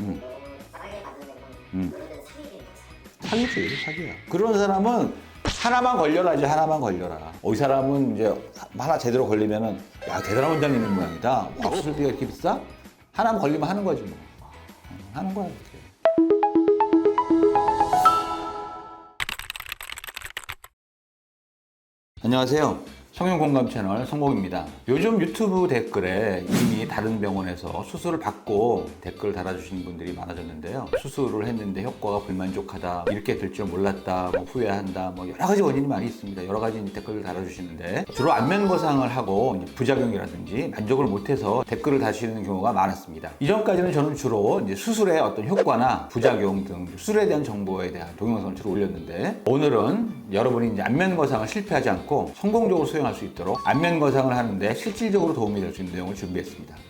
음. 음. 사기지 사기야 그런 사람은 하나만 걸려라지 하나만 걸려라 어, 이 사람은 이제 하나 제대로 걸리면은 야 대단한 원장님 있는 모양이다 와 수술비가 이렇게 비싸? 하나만 걸리면 하는 거지 뭐 어, 하는 거야 이렇게 안녕하세요. 성형공감 채널 성공입니다. 요즘 유튜브 댓글에 이미 다른 병원에서 수술을 받고 댓글 달아주시는 분들이 많아졌는데요. 수술을 했는데 효과가 불만족하다, 이렇게 될 줄 몰랐다, 뭐 후회한다, 뭐 여러 가지 원인이 많이 있습니다. 여러 가지 댓글을 달아주시는데 주로 안면 거상을 하고 부작용이라든지 만족을 못해서 댓글을 다시는 경우가 많았습니다. 이전까지는 저는 주로 수술의 어떤 효과나 부작용 등 수술에 대한 정보에 대한 동영상을 주로 올렸는데 오늘은 여러분이 이제 안면 거상을 실패하지 않고 성공적으로 수행할 수 있도록 안면 거상을 하는데 실질적으로 도움이 될 수 있는 내용을 준비했습니다.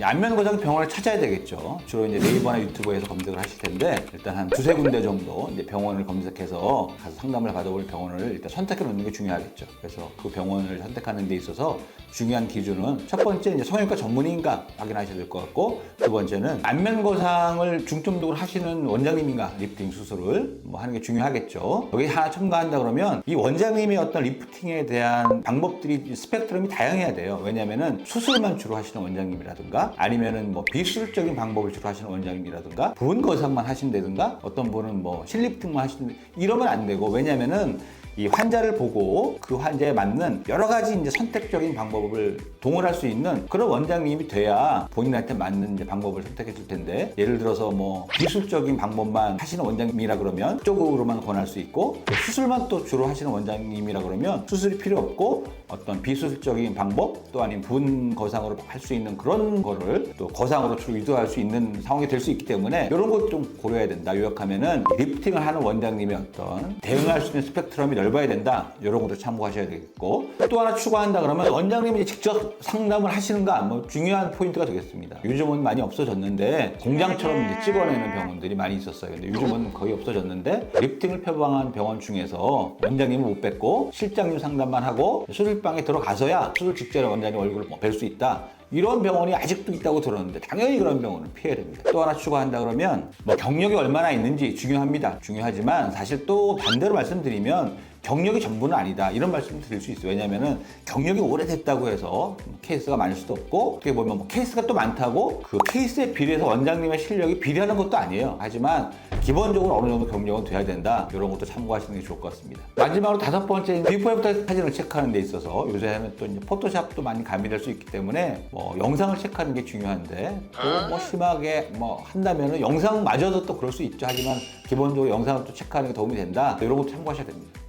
안면 거상 병원을 찾아야 되겠죠. 주로 이제 네이버나 유튜브에서 검색을 하실 텐데 일단 한 두세 군데 정도 이제 병원을 검색해서 가서 상담을 받아볼 병원을 일단 선택해 놓는 게 중요하겠죠. 그래서 그 병원을 선택하는 데 있어서 중요한 기준은 첫 번째 이제 성형외과 전문의인가 확인하셔야 될 것 같고 두 번째는 안면 거상을 중점적으로 하시는 원장님인가 리프팅 수술을 뭐 하는 게 중요하겠죠. 여기 하나 첨가한다 그러면 이 원장님의 어떤 리프팅에 대한 방법들이 스펙트럼이 다양해야 돼요. 왜냐면은 수술만 주로 하시는 원장님이라든가 아니면은 뭐 비수술적인 방법을 주로 하시는 원장님이라든가 부분 거상만 하신다든가 어떤 분은 뭐 실리프팅만 하시는 이러면 안 되고 왜냐면은 이 환자를 보고 그 환자에 맞는 여러 가지 이제 선택적인 방법을 동원할 수 있는 그런 원장님이 돼야 본인한테 맞는 이제 방법을 선택해 줄 텐데 예를 들어서 뭐 기술적인 방법만 하시는 원장님이라 그러면 쪽으로만 권할 수 있고 또 수술만 또 주로 하시는 원장님이라 그러면 수술이 필요 없고 어떤 비수술적인 방법 또 아니면 분 거상으로 할 수 있는 그런 거를 또 거상으로 주로 유도할 수 있는 상황이 될 수 있기 때문에 이런 것 좀 고려해야 된다. 요약하면은 리프팅을 하는 원장님의 어떤 대응할 수 있는 스펙트럼이 넓어야 된다. 이런 것도 참고하셔야 되겠고 또 하나 추가한다 그러면 원장님이 직접 상담을 하시는가 뭐 중요한 포인트가 되겠습니다. 요즘은 많이 없어졌는데 공장처럼 이제 찍어내는 병원들이 많이 있었어요. 근데 요즘은 거의 없어졌는데 리프팅을 표방한 병원 중에서 원장님은 못 뵙고 실장님 상담만 하고 수술방에 들어가서야 수술 직전에 원장님 얼굴을 뭐뵐수 있다. 이런 병원이 아직도 있다고 들었는데 당연히 그런 병원은 피해야 됩니다. 또 하나 추가한다 그러면 뭐 경력이 얼마나 있는지 중요합니다. 중요하지만 사실 또 반대로 말씀드리면 경력이 전부는 아니다 이런 말씀 드릴 수 있어요. 왜냐하면은 경력이 오래됐다고 해서 케이스가 많을 수도 없고 어떻게 보면 뭐 케이스가 또 많다고 그 케이스에 비례해서 원장님의 실력이 비례하는 것도 아니에요. 하지만 기본적으로 어느 정도 경력은 돼야 된다. 이런 것도 참고하시는 게 좋을 것 같습니다. 마지막으로 다섯 번째 비포 애프터 사진을 체크하는 데 있어서 요새는 또 이제 포토샵도 많이 가미될 수 있기 때문에 뭐 영상을 체크하는 게 중요한데 또 뭐 심하게 뭐 한다면은 영상마저도 또 그럴 수 있죠. 하지만 기본적으로 영상을 또 체크하는 게 도움이 된다. 이런 것도 참고하셔야 됩니다.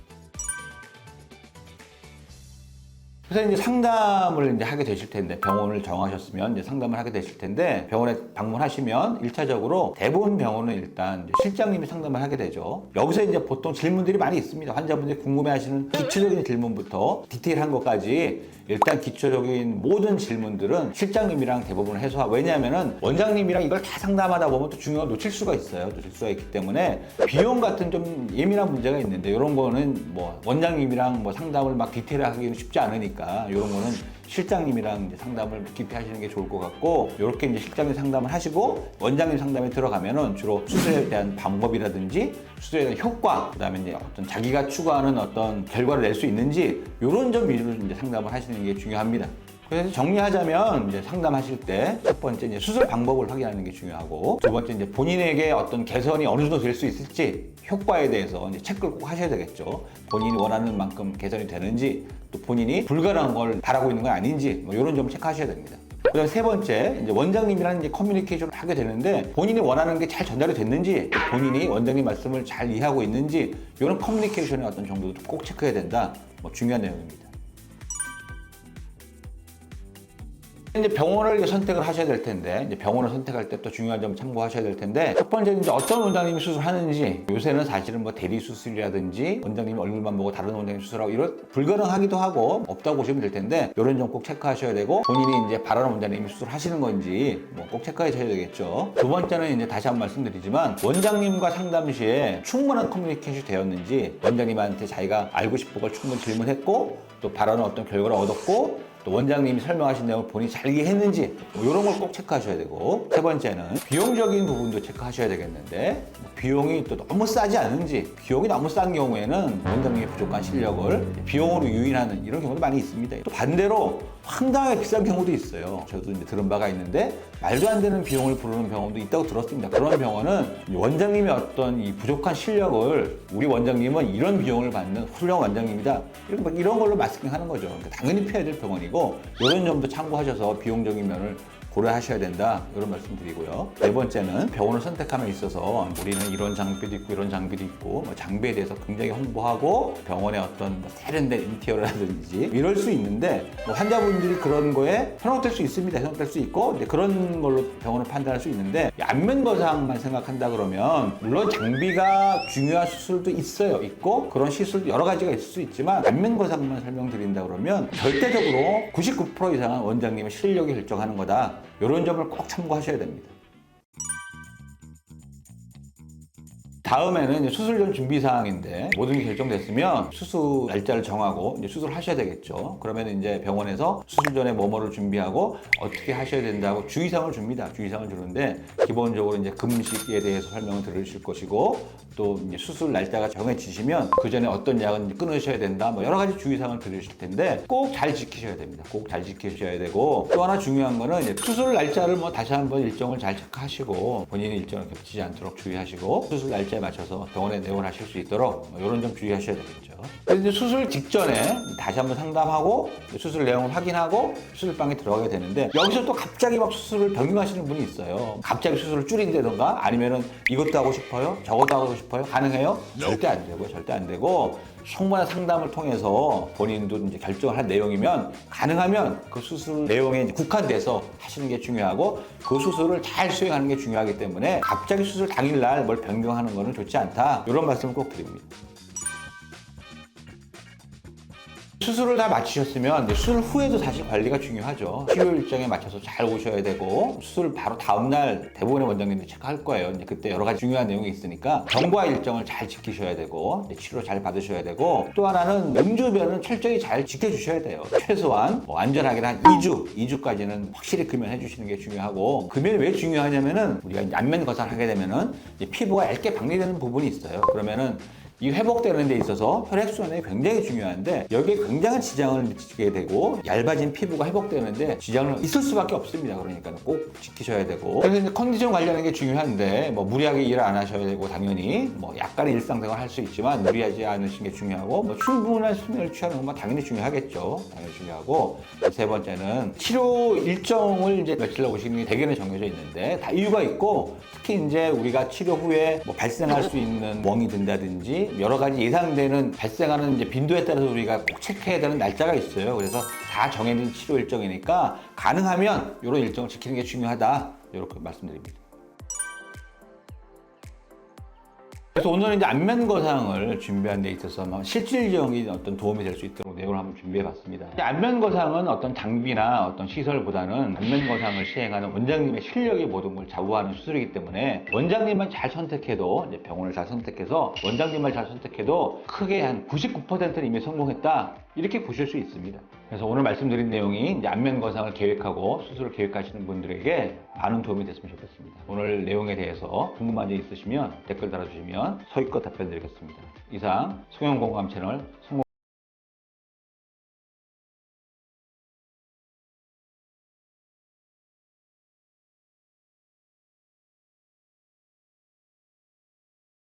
그래서 이제 상담을 이제 하게 되실 텐데 병원을 정하셨으면 이제 상담을 하게 되실 텐데 병원에 방문하시면 일차적으로 대부분 병원은 일단 실장님이 상담을 하게 되죠. 여기서 이제 보통 질문들이 많이 있습니다. 환자분들이 궁금해하시는 기초적인 질문부터 디테일한 것까지 일단 기초적인 모든 질문들은 실장님이랑 대부분 해소하고 왜냐하면은 원장님이랑 이걸 다 상담하다 보면 또 중요한 거 놓칠 수가 있어요. 놓칠 수가 있기 때문에 비용 같은 좀 예민한 문제가 있는데 이런 거는 뭐 원장님이랑 뭐 상담을 막 디테일하기는 쉽지 않으니까 이런 거는 실장님이랑 이제 상담을 깊이 하시는 게 좋을 것 같고 이렇게 이제 실장님 상담을 하시고 원장님 상담에 들어가면은 주로 수술에 대한 방법이라든지 수술에 대한 효과 그다음에 이제 어떤 자기가 추구하는 어떤 결과를 낼 수 있는지 이런 점 위주로 이제 상담을 하시는 게 중요합니다. 그래서 정리하자면 이제 상담하실 때 첫 번째 이제 수술 방법을 확인하는 게 중요하고 두 번째 이제 본인에게 어떤 개선이 어느 정도 될 수 있을지 효과에 대해서 이제 체크를 꼭 하셔야 되겠죠. 본인이 원하는 만큼 개선이 되는지 또 본인이 불가능한 걸 바라고 있는 건 아닌지 뭐 이런 점 체크하셔야 됩니다. 그다음 세 번째 이제 원장님이랑 이제 커뮤니케이션을 하게 되는데 본인이 원하는 게 잘 전달이 됐는지 본인이 원장님 말씀을 잘 이해하고 있는지 이런 커뮤니케이션의 어떤 정도도 꼭 체크해야 된다. 뭐 중요한 내용입니다. 이제 병원을 이제 선택을 하셔야 될 텐데 이제 병원을 선택할 때 또 중요한 점 참고하셔야 될 텐데 첫 번째는 이제 어떤 원장님이 수술하는지 요새는 사실은 뭐 대리 수술이라든지 원장님이 얼굴만 보고 다른 원장님 수술하고 이런 불가능하기도 하고 없다고 보시면 될 텐데 이런 점 꼭 체크하셔야 되고 본인이 이제 바라는 원장님이 수술하시는 건지 뭐 꼭 체크하셔야 되겠죠. 두 번째는 이제 다시 한 번 말씀드리지만 원장님과 상담 시에 충분한 커뮤니케이션이 되었는지 원장님한테 자기가 알고 싶은 걸 충분히 질문했고 또 바라는 어떤 결과를 얻었고 또 원장님이 설명하신 내용을 본인이 잘 이해했는지 뭐 이런 걸 꼭 체크하셔야 되고 세 번째는 비용적인 부분도 체크하셔야 되겠는데 뭐 비용이 또 너무 싸지 않은지 비용이 너무 싼 경우에는 원장님의 부족한 실력을 비용으로 유인하는 이런 경우도 많이 있습니다. 또 반대로 황당하게 비싼 경우도 있어요. 저도 이제 들은 바가 있는데 말도 안 되는 비용을 부르는 병원도 있다고 들었습니다. 그런 병원은 원장님의 어떤 이 부족한 실력을 우리 원장님은 이런 비용을 받는 훌륭한 원장님이다. 이런, 거- 이런 걸로 마스킹 하는 거죠. 그러니까 당연히 피해야 될 병원이고 이런 점도 참고하셔서 비용적인 면을 고려하셔야 된다 이런 말씀 드리고요. 네 번째는 병원을 선택함에 있어서 우리는 이런 장비도 있고 이런 장비도 있고 뭐 장비에 대해서 굉장히 홍보하고 병원의 어떤 뭐 세련된 인테리어라든지 이럴 수 있는데 뭐 환자분들이 그런 거에 현혹될 수 있습니다. 현혹될 수 있고 그런 걸로 병원을 판단할 수 있는데 이 안면 거상만 생각한다 그러면 물론 장비가 중요한 수술도 있어요. 있고 그런 시술 여러 가지가 있을 수 있지만 안면 거상만 설명드린다 그러면 절대적으로 99% 이상은 원장님의 실력이 결정하는 거다. 이런 점을 꼭 참고하셔야 됩니다. 다음에는 수술 전 준비 사항인데 모든 게 결정됐으면 수술 날짜를 정하고 이제 수술을 하셔야 되겠죠. 그러면 이제 병원에서 수술 전에 뭐뭐를 준비하고 어떻게 하셔야 된다고 주의사항을 줍니다. 주의사항을 주는데 기본적으로 이제 금식에 대해서 설명을 들으실 것이고 또 이제 수술 날짜가 정해지시면 그 전에 어떤 약은 끊으셔야 된다. 뭐 여러 가지 주의사항을 들으실 텐데 꼭 잘 지키셔야 됩니다. 꼭 잘 지키셔야 되고 또 하나 중요한 거는 이제 수술 날짜를 뭐 다시 한번 일정을 잘 체크하시고 본인의 일정을 겹치지 않도록 주의하시고 수술 날짜 에 맞춰서 병원에 내원하실 수 있도록 뭐 이런 점 주의하셔야 되겠죠. 그래서 수술 직전에 다시 한번 상담하고 수술 내용을 확인하고 수술방에 들어가게 되는데 여기서 또 갑자기 막 수술을 변경하시는 분이 있어요. 갑자기 수술을 줄인다던가 아니면은 이것도 하고 싶어요, 저것도 하고 싶어요, 가능해요? 절대 안 되고 절대 안 되고 충분한 상담을 통해서 본인도 이제 결정을 할 내용이면 가능하면 그 수술 내용에 국한돼서 하시는 게 중요하고 그 수술을 잘 수행하는 게 중요하기 때문에 갑자기 수술 당일날 뭘 변경하는 거는 좋지 않다 이런 말씀을 꼭 드립니다. 수술을 다 마치셨으면 수술 후에도 사실 관리가 중요하죠. 치료 일정에 맞춰서 잘 오셔야 되고 수술 바로 다음날 대부분의 원장님들이 체크할 거예요. 이제 그때 여러 가지 중요한 내용이 있으니까 경과 일정을 잘 지키셔야 되고 치료 잘 받으셔야 되고 또 하나는 음주변은 철저히 잘 지켜주셔야 돼요. 최소한 뭐 안전하게는 한 2주, 2주까지는 확실히 금연해 주시는 게 중요하고 금연이 왜 중요하냐면은 우리가 안면 거상을 하게 되면은 피부가 얇게 박리되는 부분이 있어요. 그러면은 이 회복되는 데 있어서 혈액순환이 굉장히 중요한데 여기에 굉장한 지장을 미치게 되고 얇아진 피부가 회복되는데 지장은 있을 수밖에 없습니다. 그러니까 꼭 지키셔야 되고 그래서 컨디션 관리하는 게 중요한데 뭐 무리하게 일을 안 하셔야 되고 당연히 뭐 약간의 일상생활 할 수 있지만 무리하지 않으시는 게 중요하고 뭐 충분한 수면을 취하는 건 당연히 중요하겠죠. 당연히 중요하고 세 번째는 치료 일정을 이제 며칠 오시는 게 대개는 정해져 있는데 다 이유가 있고 특히 이제 우리가 치료 후에 뭐 발생할 수 있는 멍이 든다든지 여러 가지 예상되는 발생하는 이제 빈도에 따라서 우리가 꼭 체크해야 되는 날짜가 있어요. 그래서 다 정해진 치료 일정이니까 가능하면 이런 일정을 지키는 게 중요하다. 이렇게 말씀드립니다. 그래서 오늘은 이제 안면 거상을 준비한 데 있어서 막 실질적인 어떤 도움이 될 수 있도록 내용을 한번 준비해 봤습니다. 안면 거상은 어떤 장비나 어떤 시설보다는 안면 거상을 시행하는 원장님의 실력이 모든 걸 좌우하는 수술이기 때문에 원장님만 잘 선택해도 병원을 잘 선택해서 원장님만 잘 선택해도 크게 한 99%는 이미 성공했다. 이렇게 보실 수 있습니다. 그래서 오늘 말씀드린 내용이 이제 안면 거상을 계획하고 수술을 계획하시는 분들에게 많은 도움이 됐으면 좋겠습니다. 오늘 내용에 대해서 궁금한 점 있으시면 댓글 달아주시면 서익껏 답변 드리겠습니다. 이상 성형공감 채널 성공